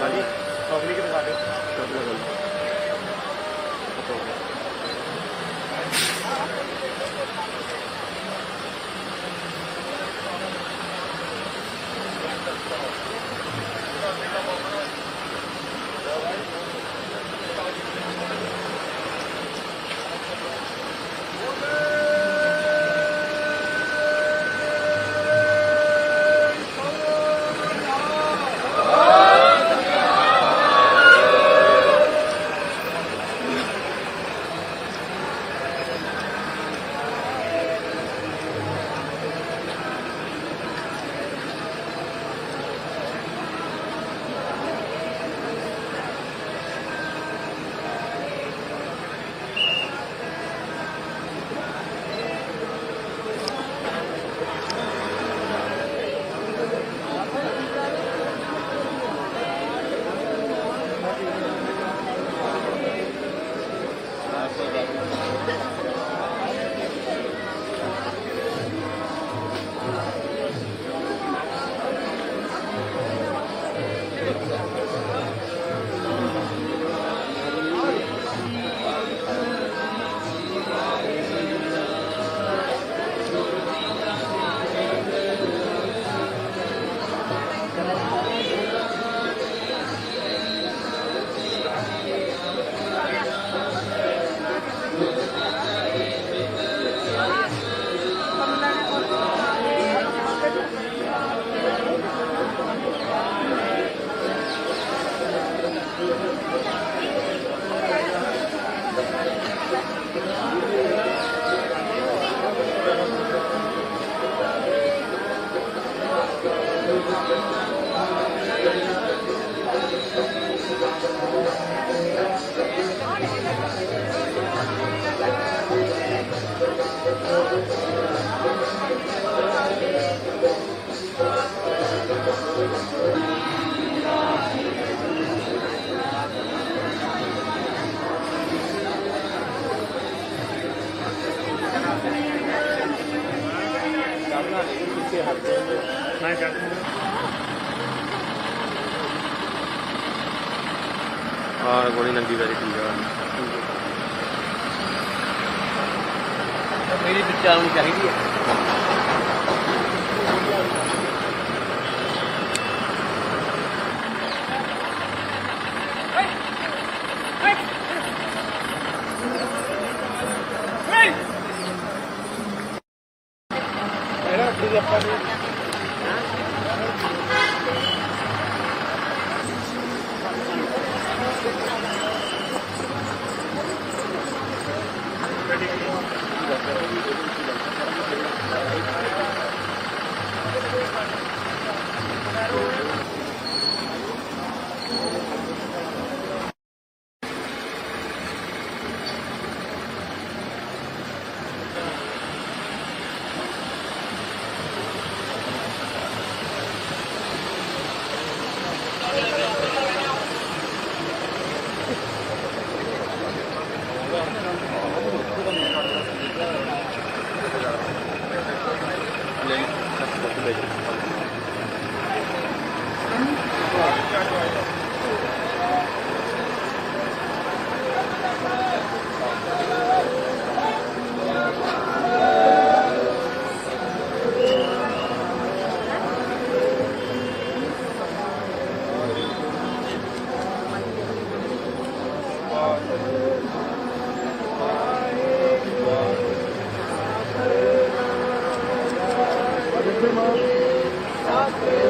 वाली पब्लिक लगा दो ਆ ਗੋਲੀ ਨੰਗੀ ਵੈਰੀ ਠੀਕ ਆ। ਮੇਰੀ ਬੱਚਾ ਨੂੰ ਚਾਹੀਦੀ ਹੈ Thank you.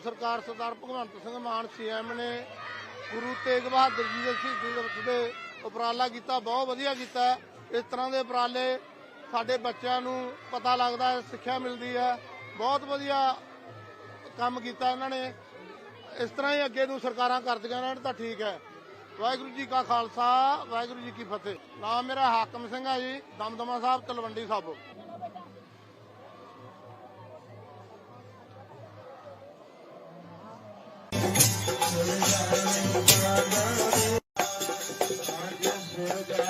ਪੰਜਾਬ ਸਰਕਾਰ ਸਰਦਾਰ ਭਗਵੰਤ ਸਿੰਘ ਮਾਨ ਸੀਐਮ ਨੇ ਗੁਰੂ ਤੇਗ ਬਹਾਦਰ ਜੀ ਦੇ ਸ਼ਹੀਦੀ ਦਿਵਸ ਦੇ ਉਪਰਾਲਾ ਕੀਤਾ, ਬਹੁਤ ਵਧੀਆ ਕੀਤਾ। ਇਸ ਤਰ੍ਹਾਂ ਦੇ ਉਪਰਾਲੇ ਸਾਡੇ ਬੱਚਿਆਂ ਨੂੰ ਪਤਾ ਲੱਗਦਾ ਸਿੱਖਿਆ ਮਿਲਦੀ ਹੈ। ਬਹੁਤ ਵਧੀਆ ਕੰਮ ਕੀਤਾ ਇਹਨਾਂ ਨੇ। ਇਸ ਤਰ੍ਹਾਂ ਹੀ ਅੱਗੇ ਨੂੰ ਸਰਕਾਰਾਂ ਕਰਦੀਆਂ ਰਹਿਣ ਤਾਂ ਠੀਕ ਹੈ। ਵਾਹਿਗੁਰੂ ਜੀ ਕਾ ਖਾਲਸਾ, ਵਾਹਿਗੁਰੂ ਜੀ ਕੀ ਫਤਿਹ। ਨਾਮ ਮੇਰਾ ਹਾਕਮ ਸਿੰਘ ਹੈ ਜੀ, ਦਮਦਮਾ ਸਾਹਿਬ, ਤਲਵੰਡੀ ਸਾਬੋ। Thank you.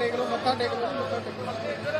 ਟੇਕ ਲਓ ਮੱਥਾ ਟੇਕ ਲਓ ਮੱਥਾ ਟੇਕ ਲਓ।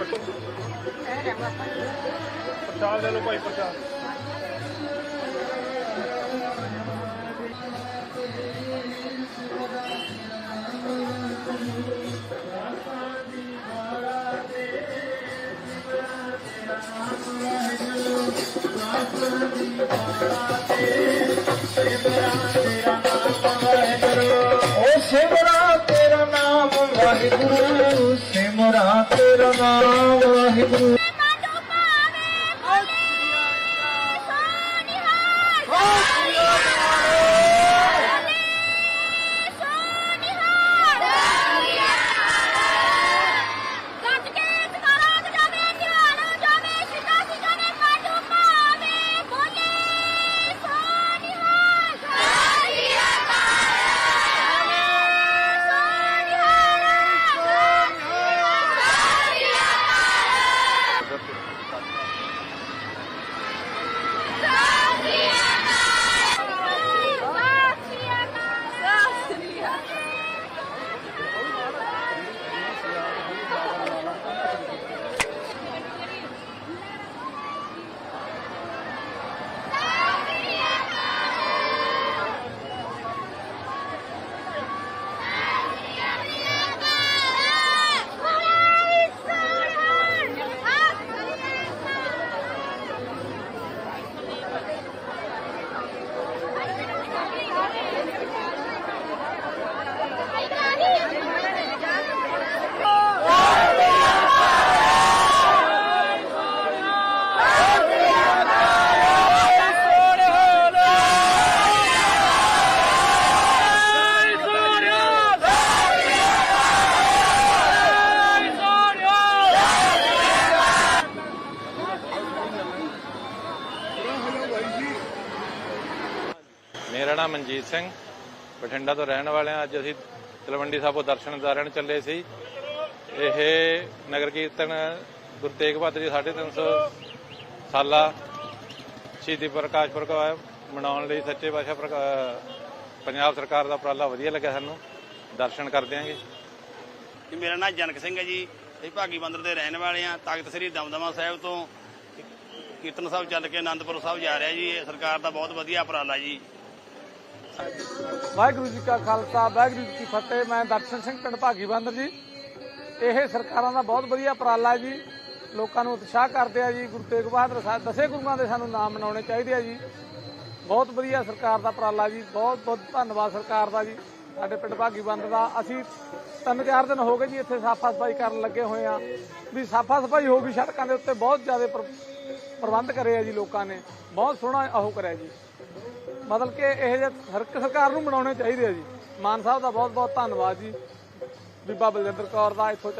ਮਾਤਾ ਲੈ ਲਓ ਭਾਈ ਪ੍ਰਸ਼ਾਦ ਸਿਮਰਾ ਤੇਰਾ ਨਾਮ ਵਾਹਿਗੁਰੂ ਸਿਮਰਾ ਤੇਰਾ ਨਾਮ ਵਾਹਿਗੁਰੂ ਮੇਰਾ ਸਿੰਘ, ਬਠਿੰਡਾ ਤੋਂ ਰਹਿਣ ਵਾਲੇ ਹਾਂ। ਅੱਜ ਅਸੀਂ ਤਲਵੰਡੀ ਸਾਬੋ ਦਰਸ਼ਨ ਦਾਰਨ ਚੱਲੇ ਸੀ। ਇਹ ਨਗਰ ਕੀਰਤਨ ਗੁਰੂ ਤੇਗ ਬਹਾਦਰ ਜੀ 350 ਸਾਲਾ ਸ਼ਹੀਦੀ ਪ੍ਰਕਾਸ਼ ਪੁਰਬ ਮਨਾਉਣ ਲਈ ਸੱਚੇ ਪਾਤਸ਼ਾਹ ਪ੍ਰਕਾ- ਪੰਜਾਬ ਸਰਕਾਰ ਦਾ ਉਪਰਾਲਾ ਵਧੀਆ ਲੱਗਿਆ ਸਾਨੂੰ। ਦਰਸ਼ਨ ਕਰ ਦਿਆਂਗੇ ਜੀ, ਮੇਰਾ ਨਾਮ ਜਨਕ ਸਿੰਘ ਹੈ ਜੀ। ਅਸੀਂ ਭਾਗੀ ਬੰਦਰ ਦੇ ਰਹਿਣ ਵਾਲੇ ਆ ਤਖਤ ਸ੍ਰੀ ਦਮਦਮਾ ਸਾਹਿਬ ਤੋਂ ਕੀਰਤਨ ਸਾਹਿਬ ਚੱਲ ਕੇ ਆਨੰਦਪੁਰ ਸਾਹਿਬ ਜਾ ਰਿਹਾ ਜੀ। ਇਹ ਸਰਕਾਰ ਦਾ ਬਹੁਤ ਵਧੀਆ ਉਪਰਾਲਾ ਜੀ। ਵਾਹਿਗੁਰੂ ਜੀ ਕਾ ਖਾਲਸਾ, ਵਾਹਿਗੁਰੂ ਜੀ ਕੀ ਫਤਿਹ। ਮੈਂ ਦਰਸ਼ਨ ਸਿੰਘ, ਪਿੰਡ ਭਾਗੀ ਬੰਦਰ ਜੀ। ਇਹ ਸਰਕਾਰਾਂ ਦਾ ਬਹੁਤ ਵਧੀਆ ਉਪਰਾਲਾ ਜੀ। ਲੋਕਾਂ ਨੂੰ ਉਤਸ਼ਾਹ ਕਰਦੇ ਆ ਜੀ। ਗੁਰੂ ਤੇਗ ਬਹਾਦਰ ਸਾਹਿਬ, ਦਸੇ ਗੁਰੂਆਂ ਦੇ ਸਾਨੂੰ ਨਾਮ ਮਨਾਉਣੇ ਚਾਹੀਦੇ ਆ ਜੀ। ਬਹੁਤ ਵਧੀਆ ਸਰਕਾਰ ਦਾ ਉਪਰਾਲਾ ਜੀ। ਬਹੁਤ ਬਹੁਤ ਧੰਨਵਾਦ ਸਰਕਾਰ ਦਾ ਜੀ। ਸਾਡੇ ਪਿੰਡ ਭਾਗੀ ਬੰਦ ਦਾ। ਅਸੀਂ ਤਿੰਨ ਚਾਰ ਦਿਨ ਹੋ ਗਏ ਜੀ ਇੱਥੇ ਸਾਫਾ ਸਫ਼ਾਈ ਕਰਨ ਲੱਗੇ ਹੋਏ ਆ। ਵੀ ਸਾਫਾ ਸਫ਼ਾਈ ਹੋ ਗਈ, ਸੜਕਾਂ ਦੇ ਉੱਤੇ ਬਹੁਤ ਜ਼ਿਆਦਾ ਪ੍ਰ- ਪ੍ਰਬੰਧ ਕਰੇ ਆ ਜੀ ਲੋਕਾਂ ਨੇ। ਬਹੁਤ ਸੋਹਣਾ ਉਹ ਕਰਿਆ ਜੀ। ਮਤਲਬ ਕਿ ਇਹ ਜਿਹੇ ਹਰ ਇੱਕ ਸਰਕਾਰ ਨੂੰ ਬਣਾਉਣੇ ਚਾਹੀਦੇ ਆ ਜੀ। ਮਾਨ ਸਾਹਿਬ ਦਾ ਬਹੁਤ ਬਹੁਤ ਧੰਨਵਾਦ ਜੀ। ਬੀਬਾ ਬਲਜਿੰਦਰ ਕੌਰ ਦਾ ਇੱਥੋਂ